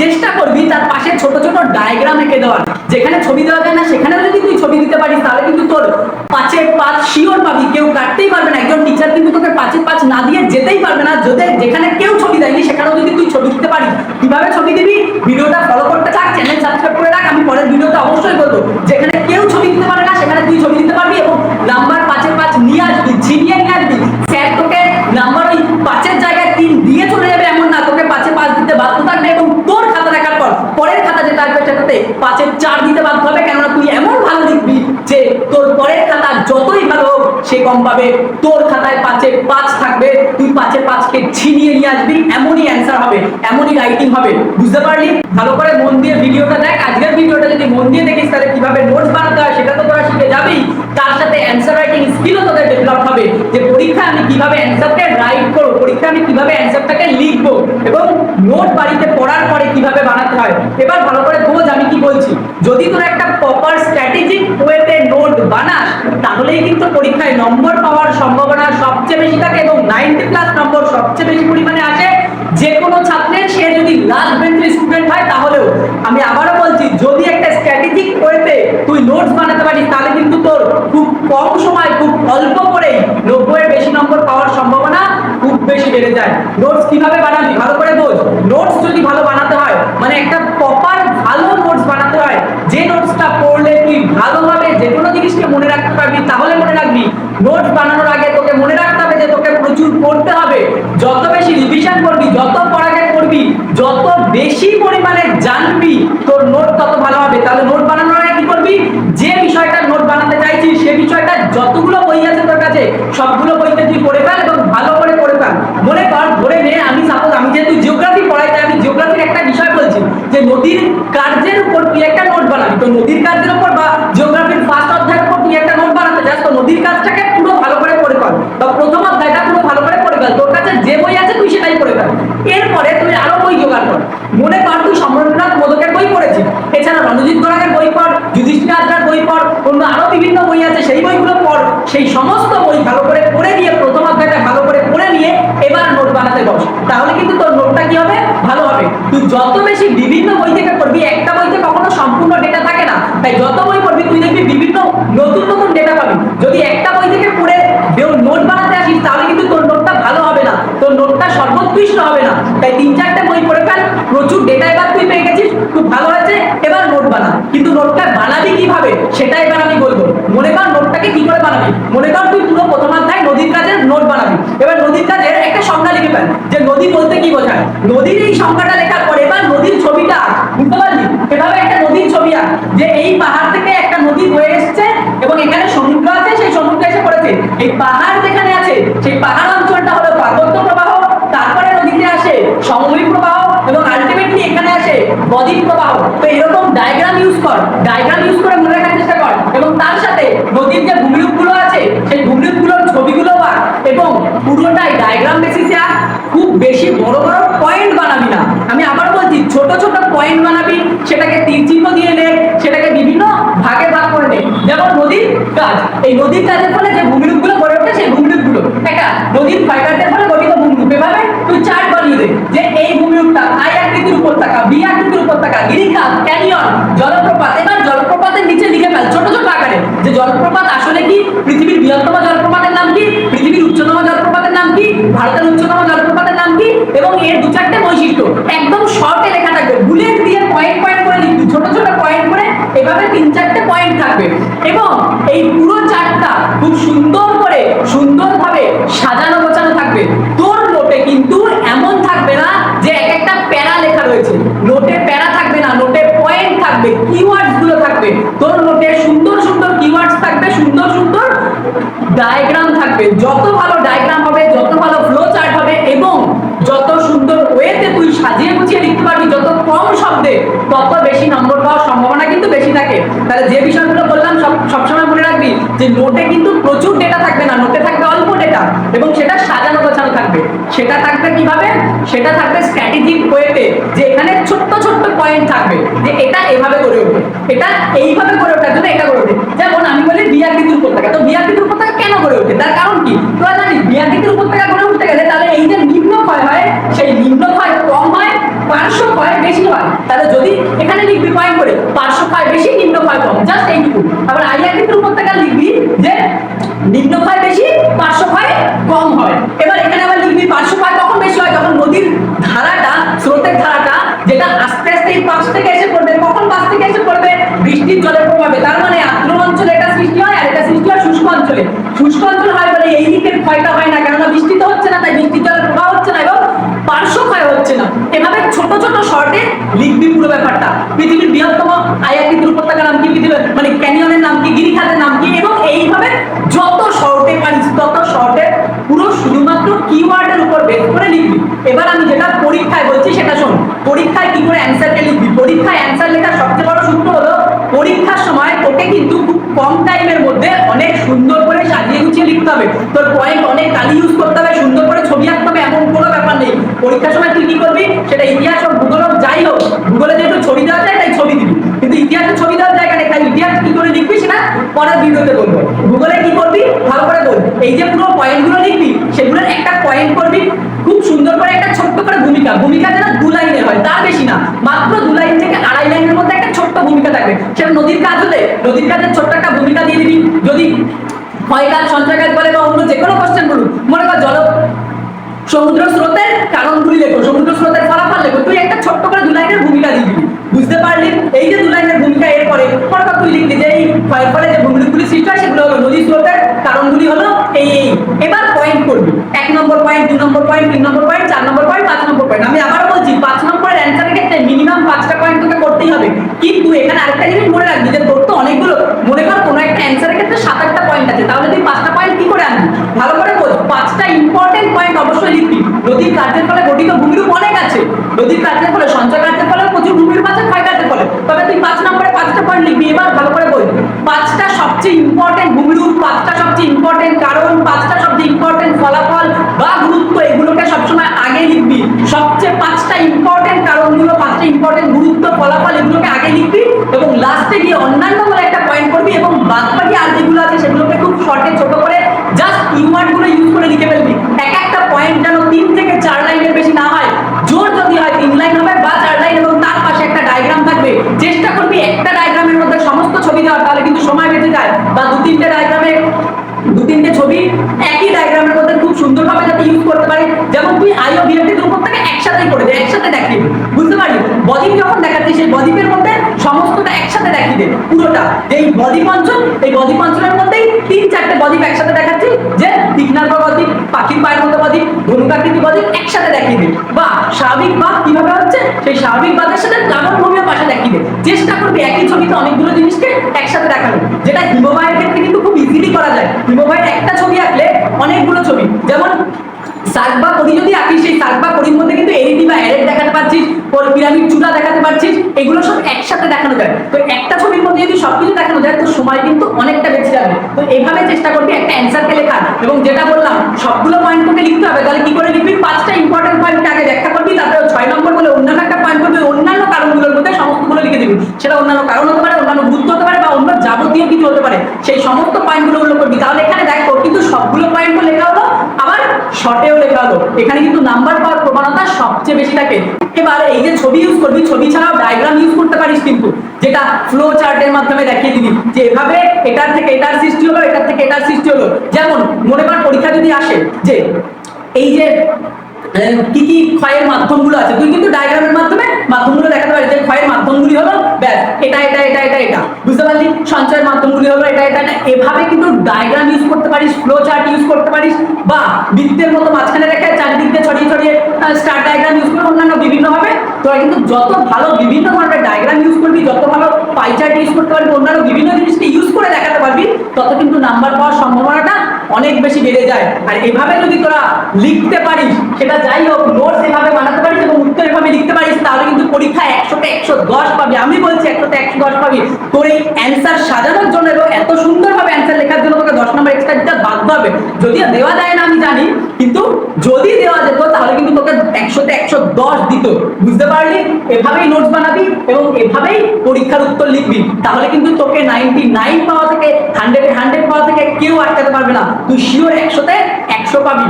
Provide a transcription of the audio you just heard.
চেষ্টা করবি তার পাশে ছোট ছোট ডায়াগ্রাম এঁকে দেওয়ার। যেখানে ছবি দেওয়া যায় না সেখানে যদি তুই ছবি দিতে পারিস, তাহলে কিন্তু তোর পাঁচের পাঁচ শিওর পাবি। কেউ কাটতেই পারবে না। একজন টিচার কিন্তু তোকে পাঁচের পাঁচ না দিয়ে যেতেই পারবে না। যদি যেখানে কেউ ছবি দেয়নি, সেখানেও যদি তুই ছবি দিতে পারিস। কীভাবে ছবি দিবি? ভিডিওটা ফলো করতে থাক চ্যানেল সাবস্ক্রাইব করে রাখ। আমি পরের ভিডিওতে অবশ্যই সে কম পাবে। তোর খাতায় পাঁচে পাঁচ থাকবে। তুই পাঁচে পাঁচকে ছিনিয়ে নিয়ে আসবি। এমনই অ্যান্সার হবে, এমনই রাইটিং হবে। বুঝতে পারলি? ভালো করে মন দিয়ে ভিডিওটা দেখ। আজকের ভিডিওটা যদি মন দিয়ে দেখিস, তাহলে কীভাবে নোটস বানাতে হয় সেটা তো তোরা শিখে যাবি। তার সাথে অ্যান্সার রাইটিং স্কিলও তোদের ডেভেলপ হবে। যে পরীক্ষা আমি কীভাবে অ্যান্সারকে রাইট করব, পরীক্ষা আমি কীভাবে অ্যান্সারটাকে লিখব এবং নোট বাড়িতে পড়ার পরে কীভাবে বানাতে হয়। এবার ভালো করে বোঝ আমি কি বলছি। যদি তোরা একটা প্রপার স্ট্র্যাটেজিক ওয়েতে নোট বানাস তাহলেই কিন্তু পরীক্ষায় নম্বর পাওয়ার সম্ভাবনা সবচেয়ে বেশি থাকে এবং নাইনটি প্লাস নম্বর সবচেয়ে বেশি পরিমাণে আসে। যে কোনো ছাত্রের সে যদি লাস্ট বেঞ্চের স্টুডেন্ট হয়, তাহলেও আমি আবারও বলছি, যদি একটা স্ট্র্যাটেজিক ওয়েতে তুই নোটস বানাতে পারিস, তাহলে কিন্তু তোর খুব কম সময়, খুব অল্প করেই নব্বইয়ের বেশি নম্বর পাওয়ার সম্ভাবনা খুব বেশি বেড়ে যায়। নোটস কীভাবে বানাবি? ভালো করে বোঝ। নোটস যদি ভালো বানাতে হয় মানে একটা প্রপার ভালো নোটস বানাতে হয়, যে নোটসটা পড়লে তুই ভালোভাবে যে কোনো জিনিসকে মনে রাখতে পারবি, তাহলে মনে রাখবি নোটস বানানোর আগে তোকে মনে রাখতে হবে যে তোকে প্রচুর পড়তে হবে। যত বেশি রিভিশন করবি, যত পড়াকে করবি, যত বেশি পরিমাণে জানবি, তোর নোট তত ভালো হবে। তাহলে নোট বানানোর আগে কি করবি? যে বিষয়টা নোট বানাতে চাইছিস, সে বিষয়টা যতগুলো বই আছে তোর কাছে, সবগুলো বইতে তুই পড়ে ফেল এবং ভালো করে পড়ে ফেল। মনে কর, ধরে নে, আমি সাপোজ আমি যেহেতু জিওগ্রাফি পড়াই, তাই আমি জিওগ্রাফির একটা বিষয় বলছি, যে নদীর কার্যের উপর তুই একটা নোট বানাবি। তো নদীর কার্যের মনে কর তুই সম্রাটনাথ মোদকের বই পড়েছিস। এছাড়া রণজিৎ গড়াগের বই পড়, যুধিষ্ঠির আজরার বই পড়, অন্য আরও বিভিন্ন বই আছে, সেই বইগুলো পড়। সেই সমস্ত বই ভালো করে পড়ে নিয়ে, প্রথম অধ্যায়টা ভালো করে পড়ে নিয়ে এবার নোট বানাতে বস। তাহলে কিন্তু তোর নোটটা কি হবে? ভালো হবে। তুই যত বেশি বিভিন্ন বই থেকে পড়বি, একটা বইতে কখনো সম্পূর্ণ ডেটা থাকে না। তাই যত বই পড়বি, তুই দেখবি বিভিন্ন নতুন নতুন ডেটা পাবি। যদি একটা বই থেকে পড়ে নোট বানাতে আসিস, তাহলে নোটটা সর্বোৎকৃষ্ট হবে না। তাই তিন চারটে বই পড়ে ফেল। প্রচুর ডেটা এবার তুই পেয়ে গেছিস। খুব ভালো হয়েছে। এবার নোট বানা। কিন্তু নোটটা বানাবি কীভাবে, সেটা এবার আমি বলব। মনে কর নোটটাকে কি করে বানাবি? মনে কর তুই পুরো প্রথম অধ্যায় নদীর কাজের নোট বানাবি। এবার নদীর কাজের একটা সংজ্ঞা লিখে ফেল। যে নদী বলতে কি বোঝায়? নদীর এই সংজ্ঞাটা লেখার পর এবার নদীর ছবিটা বুঝতে পারলি? এভাবে একটা নদীর ছবি আঁক। যে এই পাহাড় থেকে একটা নদী বয়ে এসছে এবং এখানে সমুদ্র আছে, সেই সমুদ্র এসে পড়েছে। এই পাহাড় তো এরকম ডায়াগ্রাম ইউজ কর ডায়াগ্রাম ইউজ করে মনে রাখার চেষ্টা কর। এবং তার সাথে নদীর যে ভূমিরূপগুলো আছে, সেই ভূমিরূপগুলোর ছবিগুলো আঁক এবং পুরোটাই ডায়াগ্রাম বেসিসে আঁক খুব বেশি বড় বড় পয়েন্ট বানাবি না। আমি আবার বলছি, ছোট ছোট পয়েন্ট বানাবি, সেটাকে তীর চিহ্ন দিয়ে নে, সেটাকে বিভিন্ন ভাগে ভাগ করে নে। যেমন নদীর কাজ। এই নদীর কাজের ফলে যে ভূমিরূপগুলো গড়ে ওঠে, সেই ভূমিরূপগুলো। একটা নদীর ফাইবারদের ফলে গঠিত ভূমিরূপ। এভাবে তুই চার্ট বানিয়ে দে যে এই উপত্যকা বি উপত্যকা, গিরিখাত, ক্যানিয়ন, জলপ্রপাত, এবার জলপ্রপাতের নিচে লিখে ফেল, ছোট ছোট আকারে, যে জলপ্রপাত আসলে কি? পৃথিবীর বৃহত্তম জলপ্রপাতের নাম কি? পৃথিবীর উচ্চতম জলপ্রপাতের নাম কি? ভারতের উচ্চতম জলপ্রপাতের নাম কি? এবং এর দু চারটে বৈশিষ্ট্য, একদম শর্টে লেখা থাকবে বুলেট দিয়ে পয়েন্ট পয়েন্ট করে লিখবি, ছোট ছোট পয়েন্ট করে এভাবে তিন চারটে পয়েন্ট থাকবে। এবং এই পুরো চার্টটা খুব সুন্দর করে, সুন্দরভাবে সাজানো গোছানো থাকবে। তোর নোটে কিন্তু এমন কিওয়ার্ডসগুলো থাকবে। তোর নোটে সুন্দর সুন্দর কিওয়ার্ডস থাকবে, সুন্দর সুন্দর ডায়াগ্রাম থাকবে। যত ভালো ডায়াগ্রাম হবে, যত ভালো ফ্লো চার্ট হবে এবং যত সুন্দর ওয়েতে তুই সাজিয়ে গুছিয়ে লিখতে পারবি, যত কম শব্দে, তত বেশি নম্বর পাওয়ার সম্ভাবনা কিন্তু বেশি থাকে। তাহলে যে বিষয়গুলো বললাম, সব, সবসময় মনে রাখবি যে নোটে কিন্তু প্রচুর ডেটা থাকবে না। নোটে থাকবে অল্প ডেটা এবং সেটা সাজানো থাকবে। সেটা থাকবে কীভাবে? সেটা থাকবে স্ট্র্যাটেজিক ওয়েতে যে এখানে ছোট্ট ছোট্ট পয়েন্ট থাকবে, যে এটা এভাবে করে ওঠে এটা এইভাবে করে ওঠার জন্য এটা করে ওঠে যেমন আমি বলি বিয়াকৃতির উপত্যকা তো বিয়াকৃতির উপত্যকা কেন করে ওঠে তার কারণ কি? তোরা জানিস বিয়াকৃতির উপত্যকা গড়ে উঠতে গেলে তাহলে এই যে নিম্ন ক্ষয় হয়, সেই নিম্ন ক্ষয় কম হয়, পার্শ্ব ক্ষয় বেশি হয়। তাহলে যদি এখানে লিখবি পয়েন্ট করে, পার্শ্ব ক্ষয় বেশি, নিম্ন ক্ষয় কম। জাস্ট এইটুকু। আবার আইয়া কিন্তু উপত্যকা লিখবি যে নিম্ন ক্ষয় বেশি কখন পাশ থেকে এসে পড়বে? বৃষ্টির জলের প্রভাবে। তার মানে আর্দ্র অঞ্চলে এটা সৃষ্টি হয় আর এটা সৃষ্টি হয় শুষ্ক অঞ্চলে। শুষ্ক অঞ্চল হয় বলে এই দিকের ক্ষয়টা হয় না, কেননা বৃষ্টি তো হচ্ছে না, তাই বৃষ্টির জলের প্রভাব হচ্ছে না এবং পার্শ্ব ক্ষয় হচ্ছে না। এভাবে ছোট ছোট শর্টে লিখবি পুরো ব্যাপারটা। পৃথিবীর বৃহত্তম আয়াকিতুর উপত্যকার নাম কি? পৃথিবীর মানে ক্যানিয়নের নাম কি? তোর পয়েন্ট অনেক কালি ইউজ করতে হবে, সুন্দর করে ছবি আঁকতে হবে, এমন কোনো ব্যাপার নেই। পরীক্ষার সময় তুই কি করবি? সেটা ইতিহাস হোক, ভূগোল হোক, যাই হোক, ভূগোলে যেহেতু ছবি দেওয়া যায় তাই ছবি দিবি। কিন্তু ইতিহাসে ছবি দেওয়ার জায়গা নেই, তাই ইতিহাস কি করে লিখবি সেটা পরের ভিডিওতে বলব। ভূগোলে কি করবি? ভালো করে বল। এই যে পুরো পয়েন্টগুলো লিখবি, সেগুলোর একটা পয়েন্ট করবি, খুব সুন্দর করে একটা ছোট্ট করে ভূমিকা। ভূমিকা যেন দু লাইনের হয়, তার বেশি না, মাত্র দু লাইন থেকে আড়াই লাইনের মধ্যে একটা ছোট্ট ভূমিকা থাকবে সেটা নদীর কাজ হলে, নদীর কাজের ছোট্ট একটা ভূমিকা দিয়ে দিবি। যদি ক্ষয় কাজ কাজ বলে বা অন্য যে কোনো কোশ্চেন বলুন মনে কর জল সমুদ্র স্রোতের কারণগুলি লেখো, সমুদ্র স্রোতের ফলাফল লেখো, তুই একটা ছোট্ট করে দু লাইনের ভূমিকা দিয়ে দিবি বুঝতে পারলি এই যে দু লাইনের ভূমিকা এরপরে মনে কর তুই লিখলি যে এই ক্ষয়ের ফলে যে ভূমিগুলি সৃষ্টি হয় সেগুলো হলো নদী স্রোতের কারণগুলি হলো এই এই এবার পয়েন্ট করবি এক নম্বর পয়েন্ট দু নম্বর পয়েন্ট তিন নম্বর পয়েন্ট চার নম্বর পয়েন্ট পাঁচ নম্বর পয়েন্ট আমি আবার বলছি পাঁচ নম্বরের অ্যান্সারের ক্ষেত্রে মিনিমাম পাঁচটা পয়েন্ট তোকে করতেই হবে কিন্তু এখানে আরেকটা জিনিস মনে রাখবি যে তোর তো অনেকগুলো মনে কর কোনো একটা অ্যান্সারের ক্ষেত্রে সাত আটটা পয়েন্ট আছে তাহলে তুই পাঁচটা পয়েন্ট কি করে আনবি ভালো করে বোঝ পাঁচটা ইম্পর্টেন্ট পয়েন্ট অবশ্যই লিখবি নদীর কার্যের ফলে গঠিত ভূমিরূপ অনেক আছে নদীর কার্যের ফলে সঞ্চয় কার্যের ফলে প্রচুর ভূমিরূপ আছে ক্ষয় কার্যের ফলে তবে তুই পাঁচ নম্বরে পাঁচটা পয়েন্ট লিখবি এবার ভালো করে বল পাঁচটা সবচেয়ে ইম্পর্টেন্ট ভূমিরূপ পাঁচটা সবচেয়ে ইম্পর্টেন্ট কারণ পাঁচটা সবচেয়ে ইম্পর্টেন্ট ফলাফল বা গুরুত্ব এগুলোকে সবসময় আগে লিখবি সবচেয়ে পাঁচটা ইম্পর্টেন্ট কারণগুলো পাঁচটা ইম্পর্টেন্ট গুরুত্ব ফলাফল লিখবি এবং লাস্টে গিয়ে অন্যান্য বলে একটা পয়েন্ট করবি এবং বাদ বাকি আর যেগুলো আছে সেগুলোকে খুব শর্টে ছোট করে জাস্ট ইউয়ার্ডগুলো ইউজ করে লিখে ফেলবি। এক একটা পয়েন্ট যেন তিন থেকে চার লাইনের বেশি না হয়। জোর যদি হয় তিন লাইন হবে বা চার লাইন এবং তার পাশে একটা ডায়াগ্রাম থাকবে। চেষ্টা করবি একটা ডায়াগ্রামের মধ্যে সমস্ত ছবি দেওয়ার, তাহলে কিন্তু সময় বেঁচে যায়। বা দু তিনটে ডায়াগ্রামে দু তিনটে ছবি একই ডায়াগ্রামের মধ্যে খুব সুন্দরভাবে যাতে ইউজ করতে পারে। যেমন তুই আই ও বিএফটি উপর থেকে একসাথেই করে দে, একসাথে দেখিয়ে দে। বুঝতে পারলি? বডিপ যখন দেখাচ্ছি সেই বডিপের মধ্যে সমস্তটা একসাথে দেখিয়ে দে পুরোটা। এই বডি অঞ্চল এই বডি অঞ্চলের মধ্যেই তিন চারটে বডিপ একসাথে দেখাচ্ছি, যে তীক্ষ্ণার বডিপ পাখির পায়ের মতো বডিপ ধনুকাকৃতি বডিপ একসাথে দেখিয়ে দে বা স্বাভাবিক বাদ কীভাবে হচ্ছে, সেই স্বাভাবিক বাদের সাথে প্লাবন ভূমিও পাশে দেখিয়ে দে চেষ্টা করবে, একই ছবিতে অনেকগুলো জিনিসকে একসাথে দেখানো যেটা হিমবাহের ক্ষেত্রে কিন্তু খুব ইজিলি করা যায়। হিমবাহের একটা ছবি আঁকলে অনেকগুলো ছবি, যেমন সার্ক বা পরি যদি আঁকিস, সেই সার্ক বা পরির মধ্যে কিন্তু এরিটি বা এরেট দেখাতে পারছিস পিরামিড চূড়া দেখাতে পারছিস, এগুলো সব একসাথে দেখানো যায়। তো একটা ছবির মধ্যে যদি সবকিছু দেখানো যায়, তো সময় কিন্তু অনেকটা বেঁচে যাবে তো এইভাবে চেষ্টা করবি একটা অ্যান্সারকে লেখার। এবং যেটা বললাম, সবগুলো পয়েন্ট তোকে লিখতে হবে। তাহলে কি করে লিখবি? পাঁচটা ইম্পর্টেন্ট পয়েন্ট আগে ব্যাখ্যা করবি, তারপরে ছয় নম্বর বলে অন্যান্য একটা পয়েন্ট করবি। অন্যান্য কারণগুলোর মধ্যে সমস্তগুলো লিখে দিবি। সেটা অন্যান্য কারণ হতে পারে, অন্যান্য গুরুত্ব হতে পারে বা অন্য যাবতীয় কিছু হতে পারে। সেই সমস্ত পয়েন্টগুলো করবি। তাহলে এখানে দেখো কিন্তু সবগুলো পয়েন্ট লেখা শর্টেও লেখা হলো। এখানে কিন্তু নাম্বার পাওয়ার প্রবণতা সবচেয়ে বেশি থাকে। এবার এই যে ছবি ইউজ করবি, ছবি ছাড়াও ডায়াগ্রাম ইউজ করতে পারিস কিন্তু, যেটা ফ্লো চার্টের মাধ্যমে দেখিয়ে দিবি। যে এভাবে এটার থেকে এটার সৃষ্টি হলো, এটার থেকে এটার সৃষ্টি হলো। যেমন, মনে কর পরীক্ষা যদি আসে, যে এই যে কি কি ক্ষয়ের মাধ্যমগুলো আছে, তুই কিন্তু ডায়াগ্রামের মাধ্যমে মাধ্যমগুলো দেখাতে পারিস যে ক্ষয়ের মাধ্যমগুলি হলো ব্যাস এটা এটা এটা এটা এটা পারলি সঞ্চয়ের মাধ্যমগুলি হলো এটা এটা এভাবে কিন্তু ডায়াগ্রাম ইউজ করতে পারিস ফ্লো চার্ট ইউজ করতে পারিস, বা বৃত্তের মতো মাঝখানে রেখে চারিদিক দিয়ে ছড়িয়ে ছড়িয়ে স্টার ডায়াগ্রাম ইউজ করে অন্যান্য বিভিন্ন হবে তোরা কিন্তু যত ভালো বিভিন্ন ধরনের ডায়াগ্রাম ইউজ করবি, যত ভালো পাই চার্ট ইউজ করতে পারবি, অন্যান্য বিভিন্ন জিনিসকে ইউজ করে দেখাতে পারবি, তত কিন্তু নাম্বার পাওয়ার সম্ভাবনাটা অনেক বেশি বেড়ে যায়। আর এভাবে যদি তোরা লিখতে পারিস, সেটা যাই হোক নোটস এভাবে বানাতে পারিস এবং উত্তর এভাবে লিখতে পারিস, তাহলে কিন্তু পরীক্ষা একশোতে একশো দশ পাবি। আমি বলছি একশোতে একশো দশ পাবি। তোর এই অ্যান্সার সাজানোর জন্য এবং এত সুন্দরভাবে অ্যান্সার লেখার জন্য তোকে দশ নম্বর এক্সট্রা দিতে বাধ্য হবে। যদিও দেওয়া যায় না, আমি জানি, কিন্তু যদি দেওয়া যেত, তাহলে কিন্তু তোকে একশোতে একশো দশ দিত। বুঝতে পারলি? এভাবেই নোটস বানাবি এবং এভাবেই পরীক্ষার উত্তর লিখবি। তাহলে কিন্তু তোকে নাইনটি নাইন পাওয়া থেকে হান্ড্রেড হান্ড্রেড পাওয়া থেকে কেউ আটকাতে পারবে না। তুই শিওর একশোতে একশো পাবি।